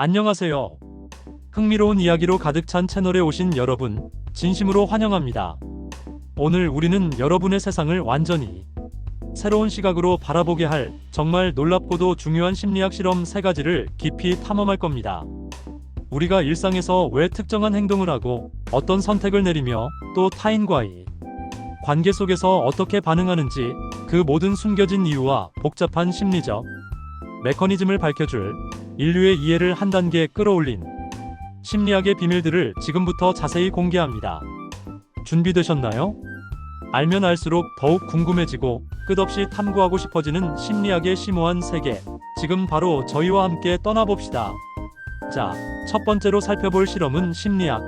안녕하세요. 흥미로운 이야기로 가득 찬 채널에 오신 여러분, 진심으로 환영합니다. 오늘 우리는 여러분의 세상을 완전히 새로운 시각으로 바라보게 할 정말 놀랍고도 중요한 심리학 실험 세 가지를 깊이 탐험할 겁니다. 우리가 일상에서 왜 특정한 행동을 하고 어떤 선택을 내리며 또 타인과의 관계 속에서 어떻게 반응하는지 그 모든 숨겨진 이유와 복잡한 심리적 메커니즘을 밝혀줄 인류의 이해를 한 단계 끌어올린 심리학의 비밀들을 지금부터 자세히 공개합니다. 준비되셨나요? 알면 알수록 더욱 궁금해지고 끝없이 탐구하고 싶어지는 심리학의 심오한 세계. 지금 바로 저희와 함께 떠나봅시다. 자, 첫 번째로 살펴볼 실험은 심리학.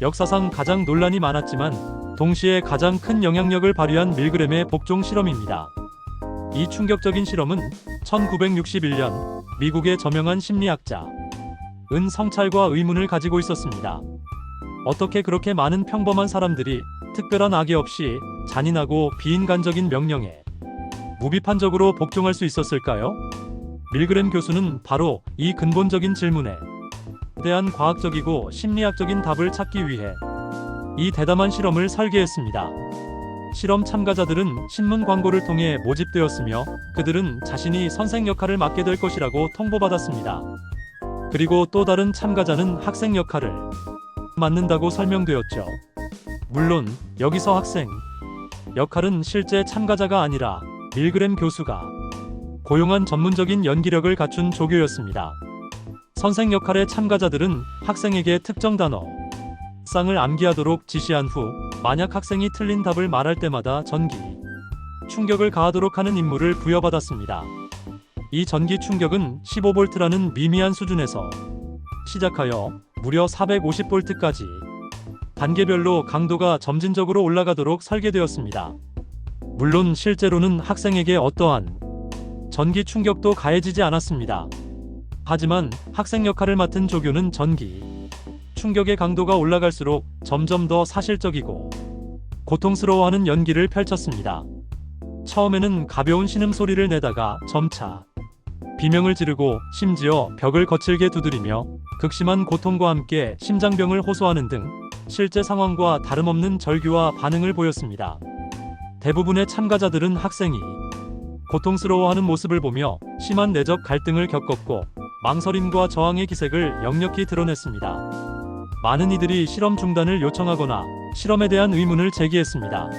역사상 가장 논란이 많았지만 동시에 가장 큰 영향력을 발휘한 밀그램의 복종 실험입니다. 이 충격적인 실험은 1961년 미국의 저명한 심리학자 은 성찰과 의문을 가지고 있었습니다. 어떻게 그렇게 많은 평범한 사람들이 특별한 악의 없이 잔인하고 비인간적인 명령에 무비판적으로 복종할 수 있었을까요? 밀그램 교수는 바로 이 근본적인 질문에 대한 과학적이고 심리학적인 답을 찾기 위해 이 대담한 실험을 설계했습니다. 실험 참가자들은 신문 광고를 통해 모집되었으며 그들은 자신이 선생 역할을 맡게 될 것이라고 통보받았습니다. 그리고 또 다른 참가자는 학생 역할을 맡는다고 설명되었죠. 물론 여기서 학생 역할은 실제 참가자가 아니라 밀그램 교수가 고용한 전문적인 연기력을 갖춘 조교였습니다. 선생 역할의 참가자들은 학생에게 특정 단어 쌍을 암기하도록 지시한 후 만약 학생이 틀린 답을 말할 때마다 전기 충격을 가하도록 하는 임무를 부여받았습니다. 이 전기 충격은 15볼트라는 미미한 수준에서 시작하여 무려 450볼트까지 단계별로 강도가 점진적으로 올라가도록 설계되었습니다. 물론 실제로는 학생에게 어떠한 전기 충격도 가해지지 않았습니다. 하지만 학생 역할을 맡은 조교는 전기 충격의 강도가 올라갈수록 점점 더 사실적이고 고통스러워하는 연기를 펼쳤습니다. 처음에는 가벼운 신음 소리를 내다가 점차 비명을 지르고 심지어 벽을 거칠게 두드리며 극심한 고통과 함께 심장병을 호소하는 등 실제 상황과 다름없는 절규와 반응을 보였습니다. 대부분의 참가자들은 학생이 고통스러워하는 모습을 보며 심한 내적 갈등을 겪었고 망설임과 저항의 기색을 역력히 드러냈습니다. 많은 이들이 실험 중단을 요청하거나 실험에 대한 의문을 제기했습니다.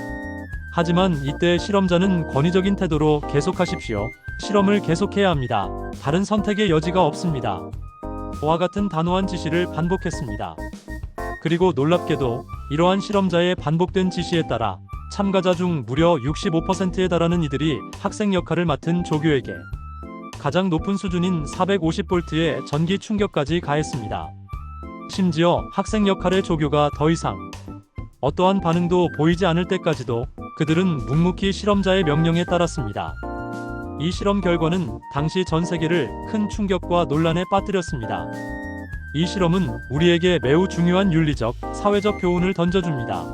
하지만 이때 실험자는 권위적인 태도로 계속하십시오. 실험을 계속해야 합니다. 다른 선택의 여지가 없습니다. 와 같은 단호한 지시를 반복했습니다. 그리고 놀랍게도 이러한 실험자의 반복된 지시에 따라 참가자 중 무려 65%에 달하는 이들이 학생 역할을 맡은 조교에게 가장 높은 수준인 450볼트의 전기 충격까지 가했습니다. 심지어 학생 역할의 조교가 더 이상 어떠한 반응도 보이지 않을 때까지도 그들은 묵묵히 실험자의 명령에 따랐습니다. 이 실험 결과는 당시 전 세계를 큰 충격과 논란에 빠뜨렸습니다. 이 실험은 우리에게 매우 중요한 윤리적, 사회적 교훈을 던져줍니다.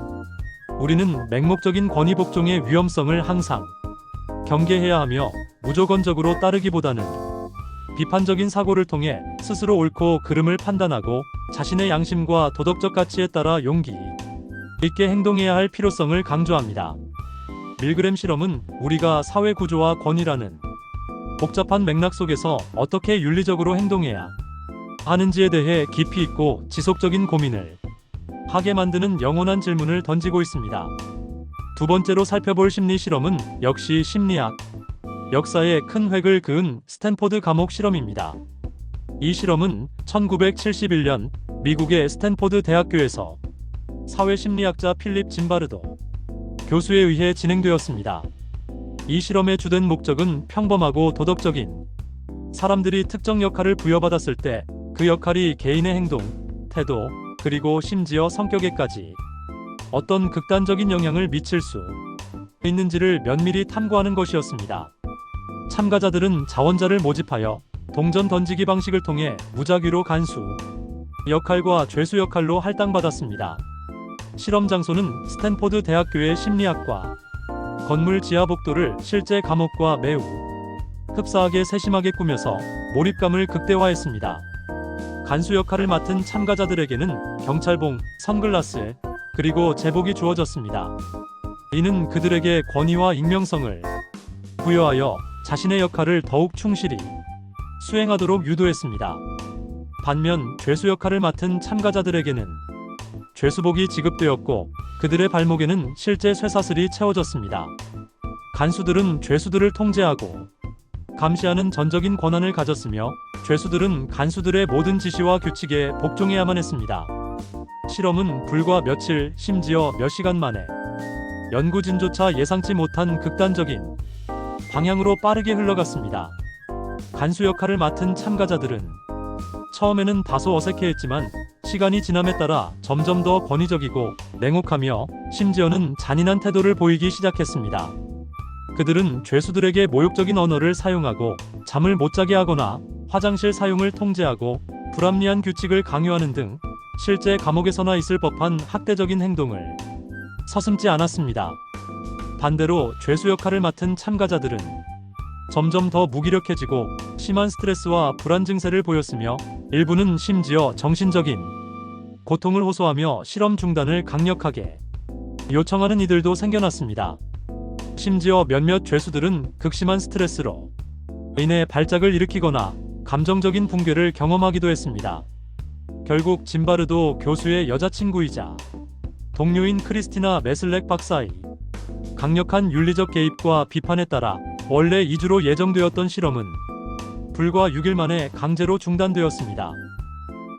우리는 맹목적인 권위 복종의 위험성을 항상 경계해야 하며 무조건적으로 따르기보다는 비판적인 사고를 통해 스스로 옳고 그름을 판단하고 자신의 양심과 도덕적 가치에 따라 용기 있게 행동해야 할 필요성을 강조합니다. 밀그램 실험은 우리가 사회 구조와 권위라는 복잡한 맥락 속에서 어떻게 윤리적으로 행동해야 하는지에 대해 깊이 있고 지속적인 고민을 하게 만드는 영원한 질문을 던지고 있습니다. 두 번째로 살펴볼 심리 실험은 역시 심리학, 역사에 큰 획을 그은 스탠포드 감옥 실험입니다. 이 실험은 1971년 미국의 스탠포드 대학교에서 사회심리학자 필립 짐바르도 교수에 의해 진행되었습니다. 이 실험의 주된 목적은 평범하고 도덕적인 사람들이 특정 역할을 부여받았을 때 그 역할이 개인의 행동, 태도, 그리고 심지어 성격에까지 어떤 극단적인 영향을 미칠 수 있는지를 면밀히 탐구하는 것이었습니다. 참가자들은 자원자를 모집하여 동전 던지기 방식을 통해 무작위로 간수 역할과 죄수 역할로 할당받았습니다. 실험 장소는 스탠포드 대학교의 심리학과 건물 지하 복도를 실제 감옥과 매우 흡사하게 세심하게 꾸며서 몰입감을 극대화했습니다. 간수 역할을 맡은 참가자들에게는 경찰봉, 선글라스, 그리고 제복이 주어졌습니다. 이는 그들에게 권위와 익명성을 부여하여 자신의 역할을 더욱 충실히 수행하도록 유도했습니다. 반면 죄수 역할을 맡은 참가자들에게는 죄수복이 지급되었고 그들의 발목에는 실제 쇠사슬이 채워졌습니다. 간수들은 죄수들을 통제하고 감시하는 전적인 권한을 가졌으며 죄수들은 간수들의 모든 지시와 규칙에 복종해야만 했습니다. 실험은 불과 며칠, 심지어 몇 시간 만에 연구진조차 예상치 못한 극단적인 방향으로 빠르게 흘러갔습니다. 간수 역할을 맡은 참가자들은 처음에는 다소 어색해했지만 시간이 지남에 따라 점점 더 권위적이고 냉혹하며 심지어는 잔인한 태도를 보이기 시작했습니다. 그들은 죄수들에게 모욕적인 언어를 사용하고 잠을 못 자게 하거나 화장실 사용을 통제하고 불합리한 규칙을 강요하는 등 실제 감옥에서나 있을 법한 학대적인 행동을 서슴지 않았습니다. 반대로 죄수 역할을 맡은 참가자들은 점점 더 무기력해지고 심한 스트레스와 불안 증세를 보였으며 일부는 심지어 정신적인 고통을 호소하며 실험 중단을 강력하게 요청하는 이들도 생겨났습니다. 심지어 몇몇 죄수들은 극심한 스트레스로 인해 발작을 일으키거나 감정적인 붕괴를 경험하기도 했습니다. 결국 짐바르도 교수의 여자친구이자 동료인 크리스티나 메슬렉 박사의 강력한 윤리적 개입과 비판에 따라 원래 2주로 예정되었던 실험은 불과 6일 만에 강제로 중단되었습니다.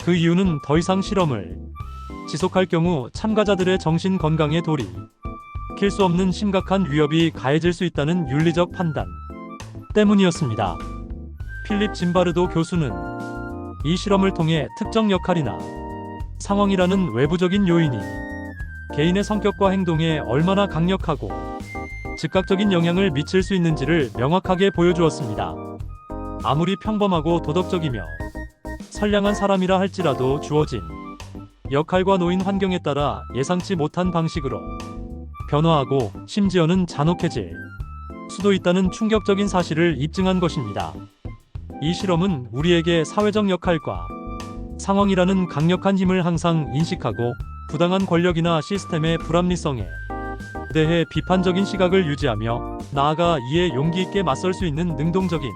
그 이유는 더 이상 실험을 지속할 경우 참가자들의 정신 건강에 돌이 킬 수 없는 심각한 위협이 가해질 수 있다는 윤리적 판단 때문이었습니다. 필립 짐바르도 교수는 이 실험을 통해 특정 역할이나 상황이라는 외부적인 요인이 개인의 성격과 행동에 얼마나 강력하고 즉각적인 영향을 미칠 수 있는지를 명확하게 보여주었습니다. 아무리 평범하고 도덕적이며 선량한 사람이라 할지라도 주어진 역할과 놓인 환경에 따라 예상치 못한 방식으로 변화하고 심지어는 잔혹해질 수도 있다는 충격적인 사실을 입증한 것입니다. 이 실험은 우리에게 사회적 역할과 상황이라는 강력한 힘을 항상 인식하고 부당한 권력이나 시스템의 불합리성에 대해 비판적인 시각을 유지하며 나아가 이에 용기 있게 맞설 수 있는 능동적인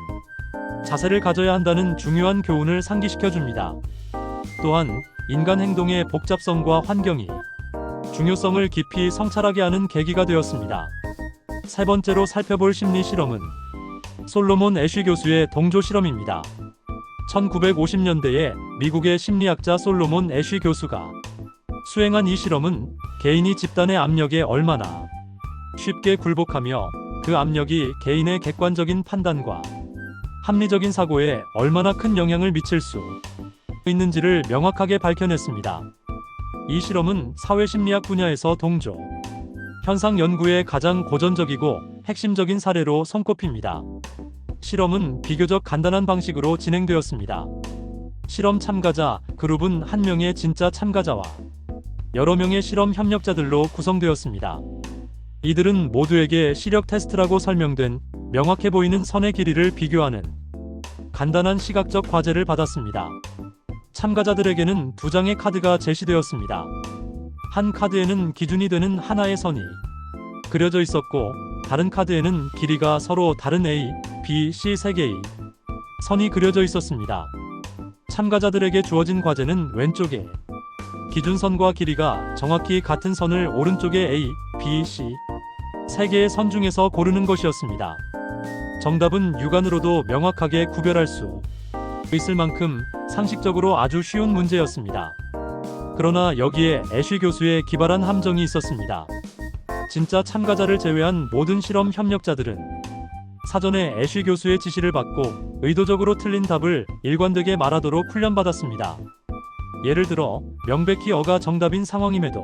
자세를 가져야 한다는 중요한 교훈을 상기시켜 줍니다. 또한 인간 행동의 복잡성과 환경이 중요성을 깊이 성찰하게 하는 계기가 되었습니다. 세 번째로 살펴볼 심리 실험은 솔로몬 애쉬 교수의 동조 실험입니다. 1950년대에 미국의 심리학자 솔로몬 애쉬 교수가 수행한 이 실험은 개인이 집단의 압력에 얼마나 쉽게 굴복하며 그 압력이 개인의 객관적인 판단과 합리적인 사고에 얼마나 큰 영향을 미칠 수 있는지를 명확하게 밝혀냈습니다. 이 실험은 사회심리학 분야에서 동조 현상 연구의 가장 고전적이고 핵심적인 사례로 손꼽힙니다. 실험은 비교적 간단한 방식으로 진행되었습니다. 실험 참가자 그룹은 한 명의 진짜 참가자와 여러 명의 실험 협력자들로 구성되었습니다. 이들은 모두에게 시력 테스트라고 설명된 명확해 보이는 선의 길이를 비교하는 간단한 시각적 과제를 받았습니다. 참가자들에게는 두 장의 카드가 제시되었습니다. 한 카드에는 기준이 되는 하나의 선이 그려져 있었고 다른 카드에는 길이가 서로 다른 A, B, C 세 개의 선이 그려져 있었습니다. 참가자들에게 주어진 과제는 왼쪽에 기준선과 길이가 정확히 같은 선을 오른쪽에 A, B, C 세 개의 선 중에서 고르는 것이었습니다. 정답은 육안으로도 명확하게 구별할 수 있을 만큼 상식적으로 아주 쉬운 문제였습니다. 그러나 여기에 애쉬 교수의 기발한 함정이 있었습니다. 진짜 참가자를 제외한 모든 실험 협력자들은 사전에 애쉬 교수의 지시를 받고 의도적으로 틀린 답을 일관되게 말하도록 훈련받았습니다. 예를 들어 명백히 어가 정답인 상황임에도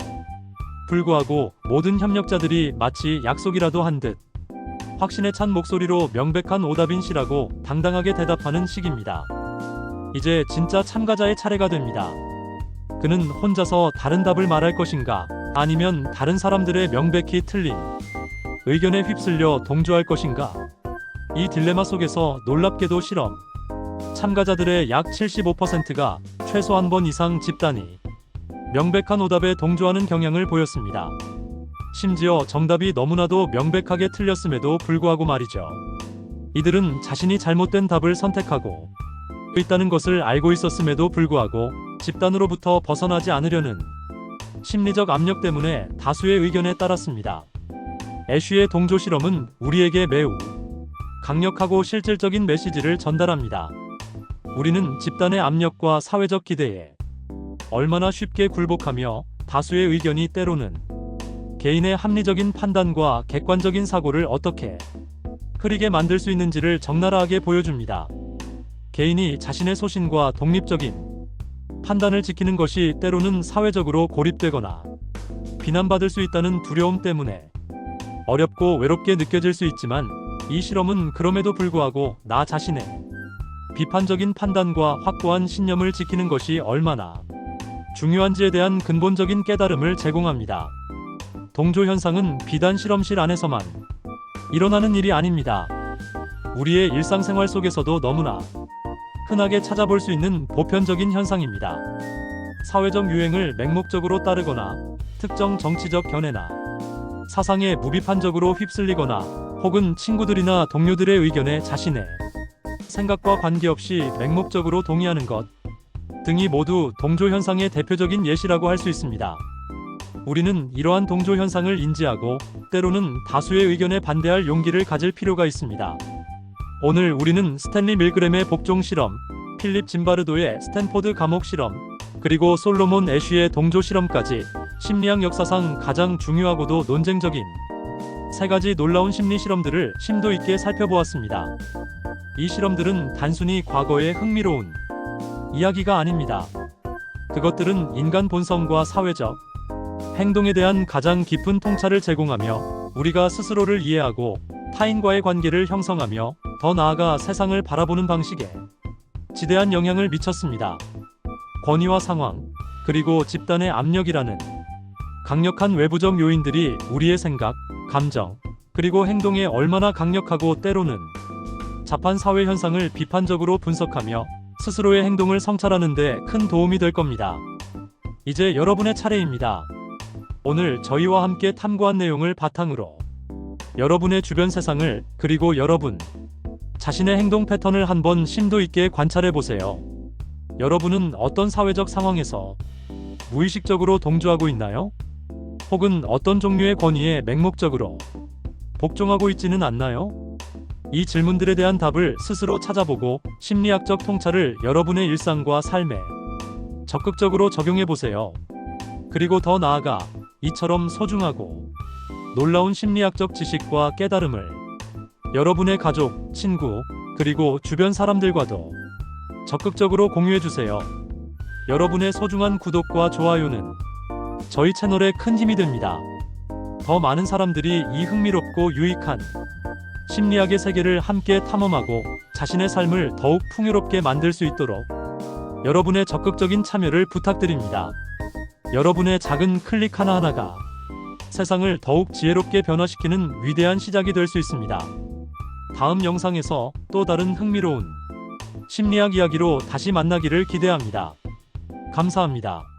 불구하고 모든 협력자들이 마치 약속이라도 한 듯 확신에 찬 목소리로 명백한 오답인 시라고 당당하게 대답하는 식입니다. 이제 진짜 참가자의 차례가 됩니다. 그는 혼자서 다른 답을 말할 것인가 아니면 다른 사람들의 명백히 틀린 의견에 휩쓸려 동조할 것인가 이 딜레마 속에서 놀랍게도 실험 참가자들의 약 75%가 최소 한 번 이상 집단이 명백한 오답에 동조하는 경향을 보였습니다. 심지어 정답이 너무나도 명백하게 틀렸음에도 불구하고 말이죠. 이들은 자신이 잘못된 답을 선택하고 있다는 것을 알고 있었음에도 불구하고 집단으로부터 벗어나지 않으려는 심리적 압력 때문에 다수의 의견에 따랐습니다. 애쉬의 동조 실험은 우리에게 매우 강력하고 실질적인 메시지를 전달합니다. 우리는 집단의 압력과 사회적 기대에 얼마나 쉽게 굴복하며 다수의 의견이 때로는 개인의 합리적인 판단과 객관적인 사고를 어떻게 흐리게 만들 수 있는지를 적나라하게 보여줍니다. 개인이 자신의 소신과 독립적인 판단을 지키는 것이 때로는 사회적으로 고립되거나 비난받을 수 있다는 두려움 때문에 어렵고 외롭게 느껴질 수 있지만 이 실험은 그럼에도 불구하고 나 자신의 비판적인 판단과 확고한 신념을 지키는 것이 얼마나 중요한지에 대한 근본적인 깨달음을 제공합니다. 동조 현상은 비단 실험실 안에서만 일어나는 일이 아닙니다. 우리의 일상생활 속에서도 너무나 흔하게 찾아볼 수 있는 보편적인 현상입니다. 사회적 유행을 맹목적으로 따르거나 특정 정치적 견해나 사상에 무비판적으로 휩쓸리거나 혹은 친구들이나 동료들의 의견에 자신의 생각과 관계없이 맹목적으로 동의하는 것 등이 모두 동조 현상의 대표적인 예시라고 할 수 있습니다. 우리는 이러한 동조 현상을 인지하고 때로는 다수의 의견에 반대할 용기를 가질 필요가 있습니다. 오늘 우리는 스탠리 밀그램의 복종 실험, 필립 짐바르도의 스탠포드 감옥 실험, 그리고 솔로몬 애쉬의 동조 실험까지 심리학 역사상 가장 중요하고도 논쟁적인 세 가지 놀라운 심리 실험들을 심도 있게 살펴보았습니다. 이 실험들은 단순히 과거의 흥미로운 이야기가 아닙니다. 그것들은 인간 본성과 사회적 행동에 대한 가장 깊은 통찰을 제공하며 우리가 스스로를 이해하고 타인과의 관계를 형성하며 더 나아가 세상을 바라보는 방식에 지대한 영향을 미쳤습니다. 권위와 상황, 그리고 집단의 압력이라는 강력한 외부적 요인들이 우리의 생각, 감정, 그리고 행동에 얼마나 강력하고 때로는 자판 사회 현상을 비판적으로 분석하며 스스로의 행동을 성찰하는 데 큰 도움이 될 겁니다. 이제 여러분의 차례입니다. 오늘 저희와 함께 탐구한 내용을 바탕으로 여러분의 주변 세상을 그리고 여러분 자신의 행동 패턴을 한번 심도 있게 관찰해 보세요. 여러분은 어떤 사회적 상황에서 무의식적으로 동조하고 있나요? 혹은 어떤 종류의 권위에 맹목적으로 복종하고 있지는 않나요? 이 질문들에 대한 답을 스스로 찾아보고 심리학적 통찰을 여러분의 일상과 삶에 적극적으로 적용해 보세요. 그리고 더 나아가 이처럼 소중하고 놀라운 심리학적 지식과 깨달음을 여러분의 가족, 친구, 그리고 주변 사람들과도 적극적으로 공유해 주세요. 여러분의 소중한 구독과 좋아요는 저희 채널에 큰 힘이 됩니다. 더 많은 사람들이 이 흥미롭고 유익한 심리학의 세계를 함께 탐험하고 자신의 삶을 더욱 풍요롭게 만들 수 있도록 여러분의 적극적인 참여를 부탁드립니다. 여러분의 작은 클릭 하나하나가 세상을 더욱 지혜롭게 변화시키는 위대한 시작이 될 수 있습니다. 다음 영상에서 또 다른 흥미로운 심리학 이야기로 다시 만나기를 기대합니다. 감사합니다.